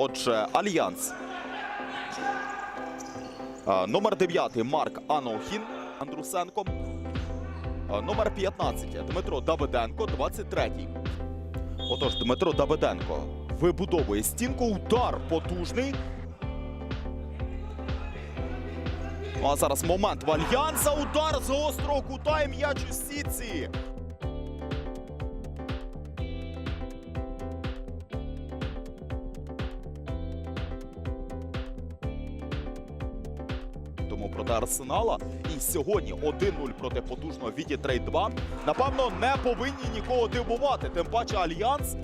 Отже, Альянс. Номер 9 Марк Анохін Андрусенко. Номер 15 Дмитро Давиденко, 23-й. Отож, Дмитро Давиденко вибудовує стінку. Удар потужний. Ну, а зараз момент в Альянса. Удар з гострого кута і м'яч у сітці. Тому проти Арсенала. І сьогодні 1-0 проти потужного Віді Трейд 2. Напевно, не повинні нікого дивувати. Тим паче Альянс.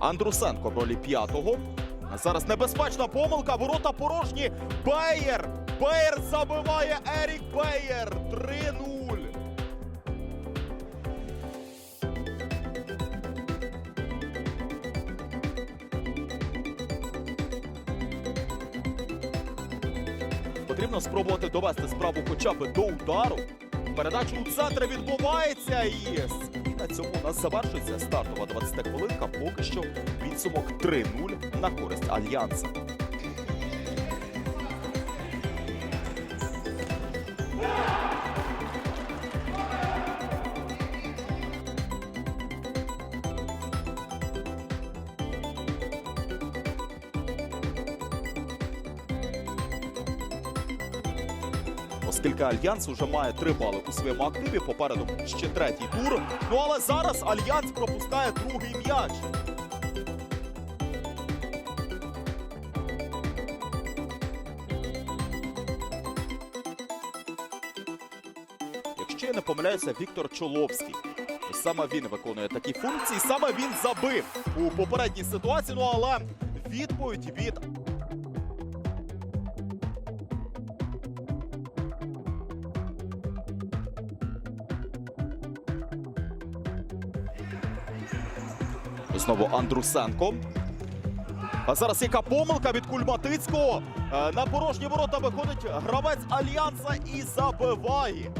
Андрусенко в ролі п'ятого. Зараз небезпечна помилка. Ворота порожні. Беєр! Беєр забиває Ерік Беєр. 3-0. Потрібно спробувати довести справу хоча б до удару. Передача у центр відбувається і на цьому у нас завершується стартова 20 хвилинка. Поки що підсумок 3-0 на користь Альянса. Оскільки Альянс уже має три бали у своєму активі, попереду ще третій тур. Ну але зараз Альянс пропускає другий м'яч. Якщо я не помиляюся, Віктор Чоловський. Саме він виконує такі функції, саме він забив у попередній ситуації. Ну але відповідь від Знову Андрусенко. А зараз яка помилка від Кульматицького. Е, На порожні ворота виходить гравець Альянса і забиває.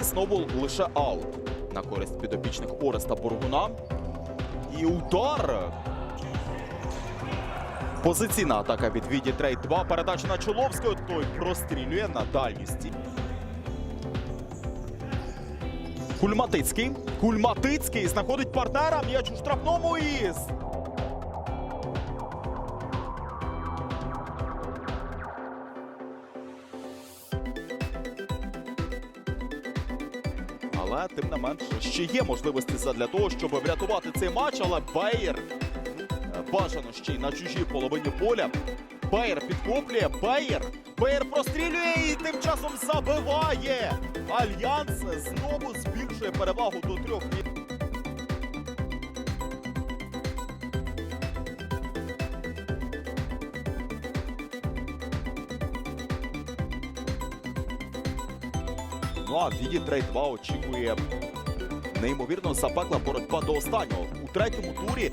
І знову лише аут на користь підопічних Ореста Бургуна. І удар Позиційна атака від Віді Трейд 2. Передача на Чоловського. Той прострілює на дальню стінь. Кульматицький. Кульматицький знаходить партнера. М'яч у штрафному і... Але тим не менш ще є можливості для того, щоб врятувати цей матч. Але Бейер Бажано ще й на чужій половині поля. Баєр підхоплює. Баєр. Баєр прострілює і тим часом забиває. Альянс знову збільшує перевагу до трьох. Ну а Віді Трейд 2 очікує неймовірно запекла боротьба до останнього. У третьому турі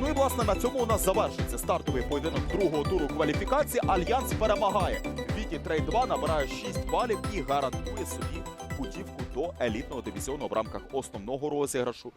Ну і власне на цьому у нас завершиться стартовий поєдинок другого туру кваліфікації. Альянс перемагає. Віті Трей 2 набирає 6 балів і гарантує собі путівку до елітного дивізіону в рамках основного розіграшу.